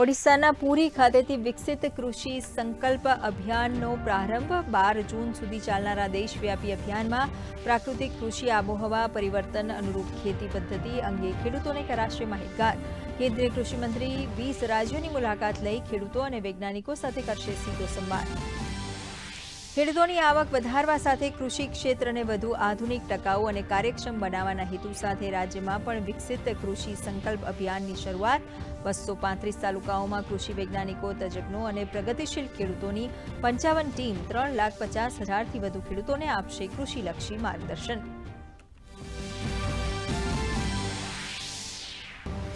ઓડિશાના પુરી ખાતેથી વિકસિત કૃષિ સંકલ્પ અભિયાનનો પ્રારંભ બાર જૂન સુધી ચાલનારા દેશવ્યાપી અભિયાનમાં પ્રાકૃતિક કૃષિ આબોહવા પરિવર્તન અનુરૂપ ખેતી પદ્ધતિ અંગે ખેડૂતોને કરાશે માહિતગાર. કેન્દ્રીય કૃષિમંત્રી વીસ રાજ્યોની મુલાકાત લઈ ખેડૂતો અને વૈજ્ઞાનિકો સાથે કરશે સીધો સંવાદ. ખેડૂતોની આવક વધારવા સાથે કૃષિ ક્ષેત્રને વધુ આધુનિક ટકાઉ અને કાર્યક્ષમ બનાવવાના હેતુ સાથે રાજ્યમાં પણ વિકસિત કૃષિ સંકલ્પ અભિયાનની શરૂઆત બસો પાંત્રીસ તાલુકાઓમાં કૃષિ વૈજ્ઞાનિકો, તજજ્ઞો અને પ્રગતિશીલ ખેડૂતોની પંચાવન ટીમ ત્રણ લાખ પચાસ હજારથી વધુ ખેડૂતોને આપશે કૃષિલક્ષી માર્ગદર્શન.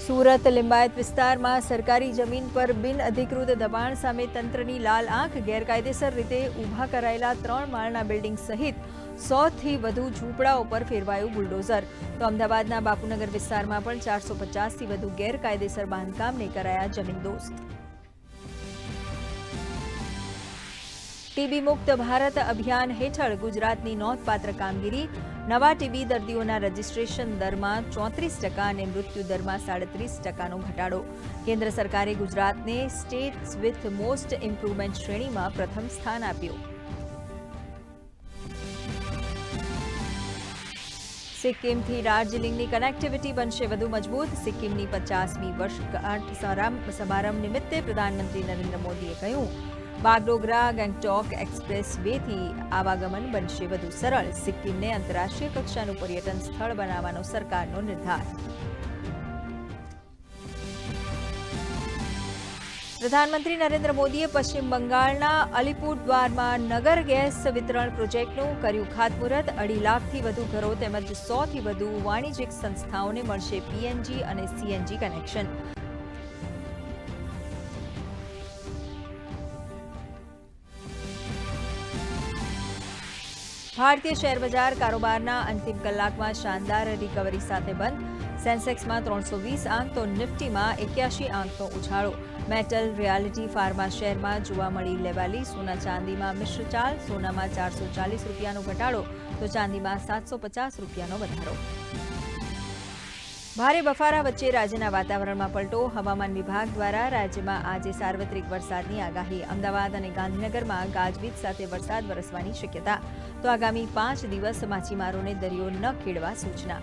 સુરત લિંબાયત વિસ્તારમાં સરકારી જમીન પર બિન અધિકૃત દબાણ સામે તંત્રની લાલ આંખ ગેરકાયદેસર રીતે ઊભા કરાયેલા ત્રણ માળના બિલ્ડિંગ સહિત સોથી વધુ ઝૂંપડાઓ પર ફેરવાયું બુલડોઝર. તો અમદાવાદના બાપુનગર વિસ્તારમાં પણ ચારસો પચાસથી વધુ ગેરકાયદેસર બાંધકામને કરાયા જમીનદોસ્ત ટીબી મુક્ત ભારત અભિયાન હેઠળ ગુજરાતની નોંધપાત્ર કામગીરી નવા ટીબી દર્દીઓના રજીસ્ટ્રેશન દરમાં ચોત્રીસ ટકા અને મૃત્યુ દરમાં સાડત્રીસ ટકાનો ઘટાડો કેન્દ્ર સરકારે ગુજરાતને સ્ટેટ્સ વિથ મોસ્ટ ઇમ્પ્રુવમેન્ટ શ્રેણીમાં પ્રથમ સ્થાન આપ્યું સિક્કિમથી દાર્જિલિંગની કનેક્ટિવિટી બનશે વધુ મજબૂત સિક્કિમની પચાસમી વર્ષગાંઠ સમારંભ સમારંભ નિમિત્તે પ્રધાનમંત્રી નરેન્દ્ર મોદીએ કહ્યું બાગડોગરા ગેંગટોક એક્સપ્રેસ વેથી આવાગમન બનશે વધુ સરળ. સિક્કિમને આંતરરાષ્ટ્રીય કક્ષાનું પર્યટન સ્થળ બનાવવાનો સરકારનો નિર્ધાર. પ્રધાનમંત્રી નરેન્દ્ર મોદીએ પશ્ચિમ બંગાળના અલીપુરદ્વારમાં નગર ગેસ વિતરણ પ્રોજેક્ટનું કર્યું ખાતમુહૂર્ત. અઢી લાખથી વધુ ઘરો તેમજ સોથી વધુ વાણિજ્યિક સંસ્થાઓને મળશે પીએનજી અને સીએનજી કનેક્શન. ભારતીય શેર બજાર કારોબારના અંતિમ કલાકમાં શાનદાર રિકવરી સાથે બંધ. સેન્સેક્સમાં ત્રણસો વીસ આંક, તો નિફ્ટીમાં એક્યાશી આંકનો ઉછાળો. મેટલ, રિયાલિટી ફાર્મા શેરમાં જોવા મળી લેવાલી. સોના ચાંદીમાં મિશ્ર ચાલ, સોનામાં ચારસો ચાલીસ રૂપિયાનો ઘટાડો, તો ચાંદીમાં સાતસો પચાસ રૂપિયાનો વધારો. ભારે બફારા વચ્ચે રાજ્યના વાતાવરણમાં પલટો. હવામાન વિભાગ દ્વારા રાજ્યમાં આજે સાર્વત્રિક વરસાદની આગાહી. અમદાવાદ અને ગાંધીનગરમાં ગાજવીજ સાથે વરસાદ વરસવાની શક્યતા. તો આગામી પાંચ દિવસ માછીમારોને દરિયો ન ખેડવા સૂચના.